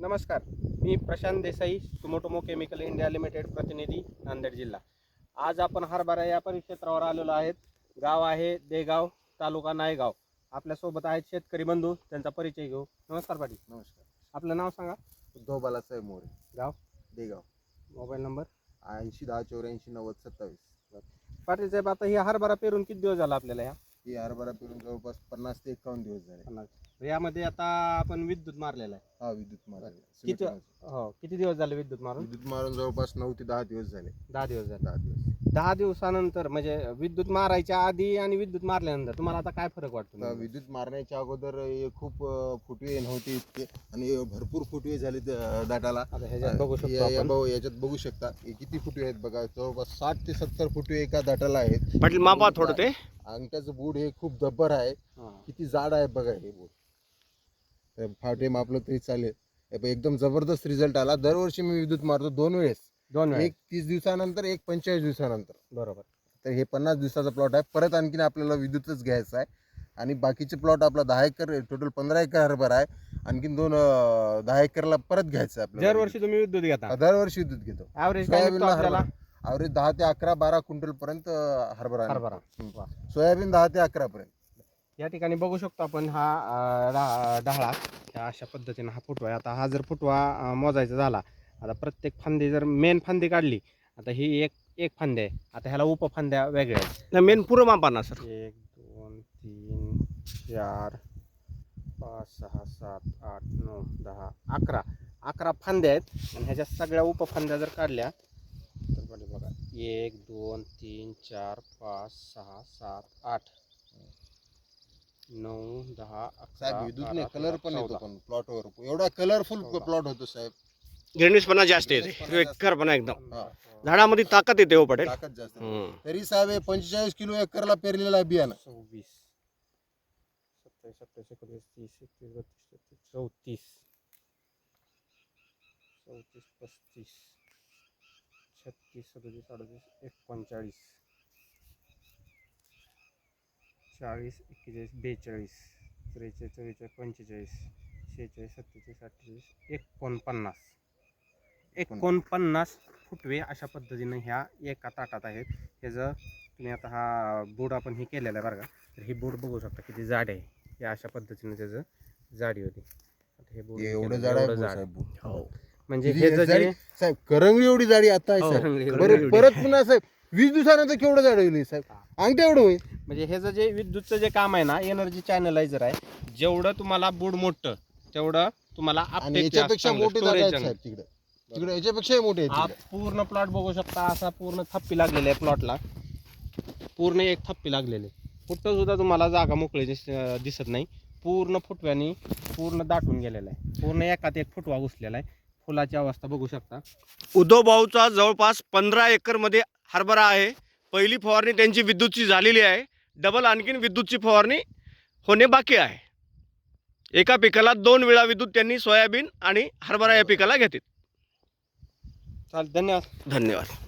नमस्कार मी Prashant Desai Sumitomo chemical India limited प्रतिनिधी नांदेड जिल्हा. आज आपण हरभरा या परिक्षेत्रावर आलेलो आहेत. गाव आहे देगाव तालुका नायगाव. आपल्यासोबत आहेत शेतकरी बंधू त्यांचा परिचय घेऊ. नमस्कार पाटील. नमस्कार. आपलं नाव सांगा. उद्धव बालासाहेब मोरे. गाव? देगाव. Mobile number? ऐंशी दहा चौऱ्याऐंशी नव्वद सत्तावीस. पाटील साहेब आता ही हरभरा पेरून किती दिवस झाला आपल्याला या? ही हरभरा पिरून जवळपास पन्नास ते एकावन्न दिवस झाले. यामध्ये आता आपण विद्युत मारलेला आहे. हा विद्युत मारून किती हो किती दिवस झाले विद्युत मारून? विद्युत मारून जवळपास नऊ ते दहा दिवस झाले. दहा दिवस झाले. दहा दिवस. दहा दिवसानंतर म्हणजे विद्युत मारायच्या आधी आणि विद्युत मारल्यानंतर तुम्हाला आता काय फरक वाटतो? आता विद्युत मारण्याच्या अगोदर हे खूप अं, फुटवे नव्हते इतके आणि भरपूर फुटवे झाले त्या दाटाला. आता ह्याच्यात बघू शकतो या- या आपण. भाऊ याच्यात बघू शकता. हे किती फुटवे आहेत बघा जवळपास साठ ते सत्तर फुटवे एका दाटाला आहेत. पाटील मापा थोडं ते. अंगठ्याचं बूड हे खूप जब्बर आहे. हा. किती जाड आहे बघा हे बोट तर फाटे मापलं तरी चालेल. हे बघ, एकदम जबरदस्त रिझल्ट आला. दरवर्षी मी विद्युत मारतो दोन वेळेस. दोन एक तीस दिवसानंतर एक पंचेचाळीस दिवसानंतर. बरोबर. तर हे पन्नास दिवसाचा प्लॉट आहे. परत आणखीन आपल्याला विद्युतच घ्यायचा आहे. आणि बाकीचे प्लॉट आपला दहा एकर टोटल पंधरा एकर हरभरा आहे. आणखीन दोन अं, दहा एकरला परत घ्यायचं आहे आपल्याला दरवर्षी तुम्ही विद्युत घेता. दरवर्षी विद्युत घेतो. ऍव्हरेज सोयाबीनला आपल्याला? हरभरा. दहा ते अकरा बारा क्विंटल पर्यंत हरभरा हरभरा. निघतो. वा. सोयाबीन दहा ते अकरा पर्यंत. या ठिकाणी बघू शकतो आपण हा अं, डा- डाळा ह्या अशा पद्धतीने हा फुटवा आहे. आता हा जर फुटवा अं, मोजायचा झाला आता प्रत्येक फांदी जर मेन फांदी काढली आता ही एक एक फांदी आहे. आता ह्याला उपफांद्या वेगळ्या आहेत. मेन पुरं मापा ना सर एक दोन तीन चार पाच सहा सात आठ नऊ दहा अकरा. अकरा फांद्या आहेत. आणि ह्याच्या सगळ्या उपफांद्या जर काढल्या तर बघा बघा. एक दोन तीन चार पाच सहा सात आठ. नऊ दहा अकरा साहेब विद्युतने बारा, कलर तेरा, पण येतो चौदा. पण प्लॉटवर एवढा कलरफुल चौदा. प्लॉट होतो साहेब. ग्रेनिसपणा जास्त येते. एकरपणा एकदम. झाडामध्ये ताकद येते हो पटेल ताकद जास्त आहे. हम्म. तरी साहेब हे पंचेचाळीस किलो एकरला पेरलेला आहे बियाणं सव्वीस सत्तावीस अठ्ठावीस एकोणीस तीस एकतीस बत्तीस तेहतीस चौतीस चौतीस पस्तीस छत्तीस सदतीस अडतीस एकोणचाळीस चाळीस एक्केचाळीस बेचाळीस त्रेचाळीस चव्वेचाळीस पंचेचाळीस शेहेचाळीस सत्तेचाळीस अठ्ठेचाळीस एकोणपन्नास एकोणपन्नास फुटवे अशा पद्धतीनं ह्या एका ताटात आहेत. ह्याचं तुम्ही आता हा बोर्ड आपण हे केलेला आहे बरं का तर हे बोर्ड बघू शकता किती जाड आहे. या अशा पद्धतीनं त्याचं जाडी होती. आता हे बोर्ड हे हे एवढं जाड आहे. साहेब हो. म्हणजे किती हे जाडी- जे साहेब करंगळी एवढी जाडी आता आहे हो, साहेब. करंगळी बरं एवढी. परत पुन्हा साहेब वीस दिवसानंतर केवढं जाड होईल हे साहेब? अंगठ्या एवढं होईल? म्हणजे ह्याचं जे विद्युतचं जे काम आहे ना एनर्जी चॅनलायझर आहे जेवढं तुम्हाला बोर्ड मोठं तेवढं तुम्हाला आणि uptake जास्त याच्यापेक्षा चांगलं, मोठे जाड आहेत storage साहेब तिकडे. तिकडे याच्यापेक्षाही मोठे आहेत हा तिकडे. पूर्ण प्लॉट बघू शकता असा पूर्ण थप्पी लागलेली आहे प्लॉटला पूर्ण एक थप्पी लागलेली आहे. कुठं सुद्धा तुम्हाला जागा मोकळी दिस अं, दिसत नाही. पूर्ण फुटव्यानी पूर्ण दाटून गेलेला आहे. पूर्ण एकात एक फुटवा घुसलेला आहे. फुलाची अवस्था बघू शकता. उद्धव भाऊचा जवळपास पंधरा एकरमध्ये हरभरा आहे. पहिली फवारणी त्यांची विद्युतची झालेली आहे. डबल आणखीन विद्युतची फवारणी होणे बाकी आहे. एका पिकाला दोन वेळा विद्युत त्यांनी सोयाबीन आणि हरभरा या पिकाला घेतील चालेल धन्यवाद. धन्यवाद.